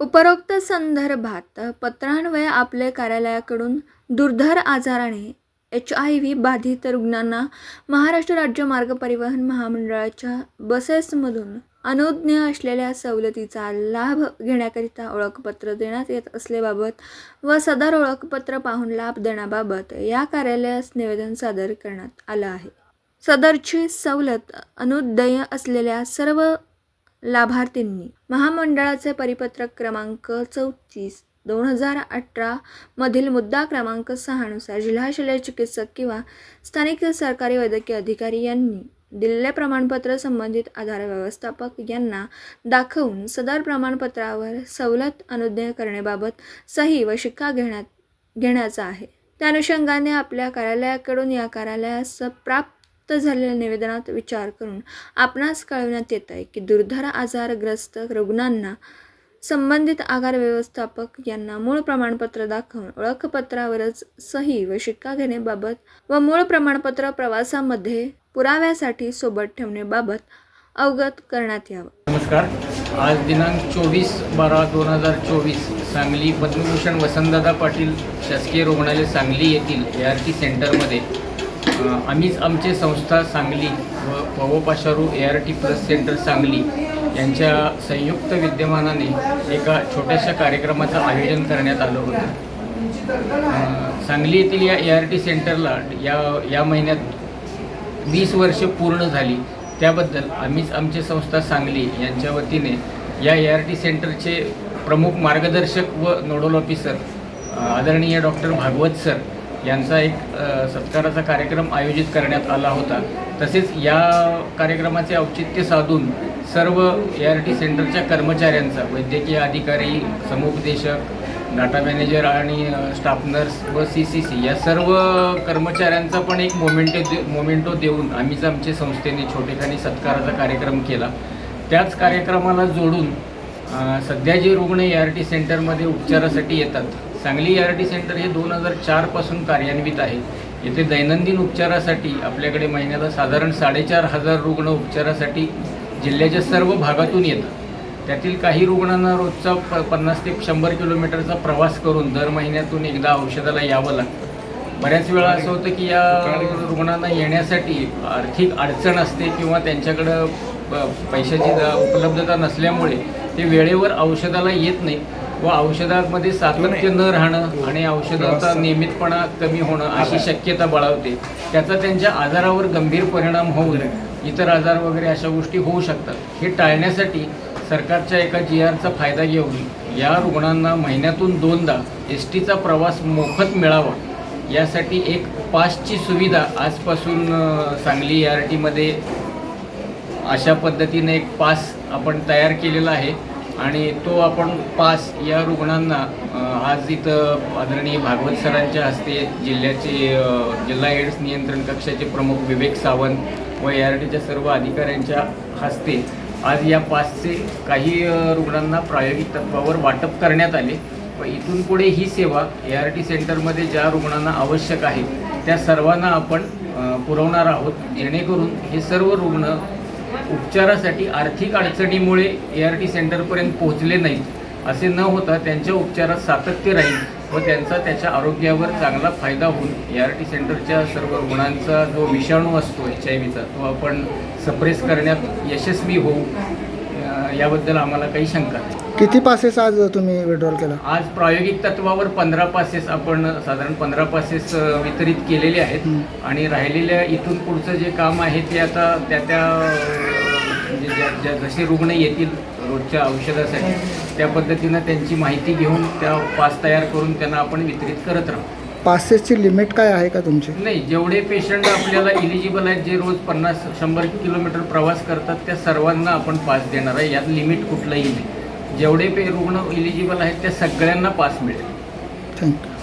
उपरोक्त संदर्भात पत्रान्वये आपले कार्यालयाकडून दुर्धर आजाराने एच आय व्ही बाधित रुग्णांना महाराष्ट्र राज्य मार्ग परिवहन महामंडळाच्या बसेसमधून अनुज्ञ असलेल्या सवलतीचा लाभ घेण्याकरिता ओळखपत्र देण्यात येत असल्याबाबत व सदर ओळखपत्र पाहून लाभ देण्याबाबत या कार्यालयास निवेदन सादर करण्यात आलं आहे. सदरची सवलत अनुदेय असलेल्या सर्व लाभार्थींनी. महामंडळाचे परिपत्रक क्रमांक चौतीस दोन हजार अठरामधील मुद्दा क्रमांक सहानुसार जिल्हा शल्य चिकित्सक किंवा स्थानिक सरकारी वैद्यकीय अधिकारी यांनी दिलेले प्रमाणपत्र संबंधित आधार व्यवस्थापक यांना दाखवून सदर प्रमाणपत्रावर सवलत अनुज्ञा करण्याबाबत सही व शिक्का घेण्यात घेण्याचा आहे. त्या अनुषंगाने आपल्या कार्यालयाकडून या कार्यालयास प्राप्त झालेल्या निवेदनात विचार करून आपणास कळविण्यात येत आहे की दुर्धर आजारग्रस्त रुग्णांना संबंधित आगार व्यवस्थापक यांना मूळ प्रमाणपत्र दाखवून ओळखपत्रावरच सही व शिक्का घेण्याबाबत व मूळ प्रमाणपत्र प्रवासामध्ये पुराव्यासाठी सोबत ठेवण्याबाबत अवगत करण्यात यावं. नमस्कार. आज दिनांक चोवीस बारा दोन हजार चोवीस सांगली पद्मभूषण वसंतदादा पाटील शासकीय रुग्णालय सांगली येथील ए आर टी सेंटरमध्ये आम्हीच आमचे संस्था सांगली व पवोपाशारू A R T plus centre Sangli यांच्या संयुक्त विद्यमानाने एका छोट्याशा कार्यक्रमाचं आयोजन करण्यात आलं होतं. सांगली येथील या ए आर टी सेंटरला या या महिन्यात वीस वर्ष पूर्ण झाली. त्याबद्दल आम्हीच आमची संस्था सांगली यांच्या वतीने या ए आर टी सेंटरचे प्रमुख मार्गदर्शक व नोडल ऑफिसर आदरणीय डॉक्टर भागवत सर यांचा एक सत्काराचा कार्यक्रम आयोजित करण्यात आला होता. तसेच या कार्यक्रमाचे औचित्य साधून सर्व ए आर टी सेंटरच्या कर्मचाऱ्यांचा वैद्यकीय अधिकारी समुपदेशक डाटा मॅनेजर आणि स्टाफ नर्स व सी सी सी या सर्व कर्मचाऱ्यांचा पण एक मोमेंटो दे मोमेंटो देऊन आम्हीच आमच्या संस्थेने छोटेखानी सत्काराचा कार्यक्रम केला. त्याच कार्यक्रमाला जोडून सध्या जे रुग्ण ए आर टी सेंटरमध्ये उपचारासाठी येतात Sangli A R T centre हे दोन हजार चारपासून कार्यान्वित आहे. येथे दैनंदिन उपचारासाठी आपल्याकडे महिन्याला साधारण साडेचार हजार रुग्ण उपचारासाठी जिल्ह्याच्या सर्व भागातून येतात. त्यातील काही रुग्णांना रोजचा प पन्नास ते शंभर किलोमीटरचा प्रवास करून दर महिन्यातून एकदा औषधाला यावं लागतं. बऱ्याच वेळा असं होतं की या रुग्णांना येण्यासाठी आर्थिक अडचण असते किंवा त्यांच्याकडं प- पैशाची उपलब्धता नसल्यामुळे ते वेळेवर औषधाला येत नाही व औषधामध्ये सातत्य न राहणं आणि औषधाचा नियमितपणा कमी होणं अशी शक्यता बळावते त्याचा त्यांच्या आजारावर गंभीर परिणाम होऊन इतर आजार वगैरे अशा गोष्टी होऊ शकतात. हे टाळण्यासाठी सरकारच्या एका जी आरचा फायदा घेऊन या रुग्णांना महिन्यातून दोनदा एस टीचा प्रवास मोफत मिळावा. यासाठी एक पासची सुविधा आजपासून सांगली आर टीमध्ये अशा पद्धतीने एक पास आपण तयार केलेला आहे. आणि तो आपण पास या रुग्णांना आज इथं आदरणीय भागवत सरांच्या हस्ते जिल्ह्याचे जिल्हा एड्स नियंत्रण कक्षाचे प्रमुख विवेक सावंत व ए आर टीच्या सर्व अधिकाऱ्यांच्या हस्ते आज या पासचे काही रुग्णांना प्रायोगिक तत्वावर वाटप करण्यात आले. व इथून पुढे ही सेवा ए आर टी सेंटरमध्ये ज्या रुग्णांना आवश्यक आहे त्या सर्वांना आपण पुरवणार आहोत. जेणेकरून हे सर्व रुग्ण उपचारासाठी आर्थिक अडचणीमुळे ए आर टी सेंटरपर्यंत पोहोचले नाहीत. असे न होता त्यांच्या उपचारात सातत्य राहील व त्यांचा त्याच्या आरोग्यावर चांगला फायदा होऊन ए आर टी सेंटरच्या सर्व रुग्णांचा जो विषाणू असतो एच आय व्हीचा तो आपण सप्रेस करण्यात यशस्वी होऊ. याबद्दल आम्हाला काही शंका नाही. किती पासेस आज तुम्ही विड्रॉल केला? आज प्रायोगिक तत्वावर पंधरा पासेस आपण साधारण पंधरा पासेस वितरित केलेले आहेत. आणि राहिलेल्या इथून पुढचं जे काम आहे ते आता त्या त्या म्हणजे ज्या ज्या जसे रुग्ण येतील रोजच्या औषधासाठी त्या पद्धतीनं त्यांची माहिती घेऊन त्या पास तयार करून त्यांना आपण वितरित करत राहू. पासेसची लिमिट काय आहे का तुमची? नाही जेवढे पेशंट आपल्याला इलिजिबल आहेत जे रोज पन्नास शंभर किलोमीटर प्रवास करतात त्या सर्वांना आपण पास देणार आहे. यात लिमिट कुठलंही नाही. जेवढे पे रुग्ण इलिजिबल आहेत त्या सगळ्यांना पास मिळेल. थँक्यू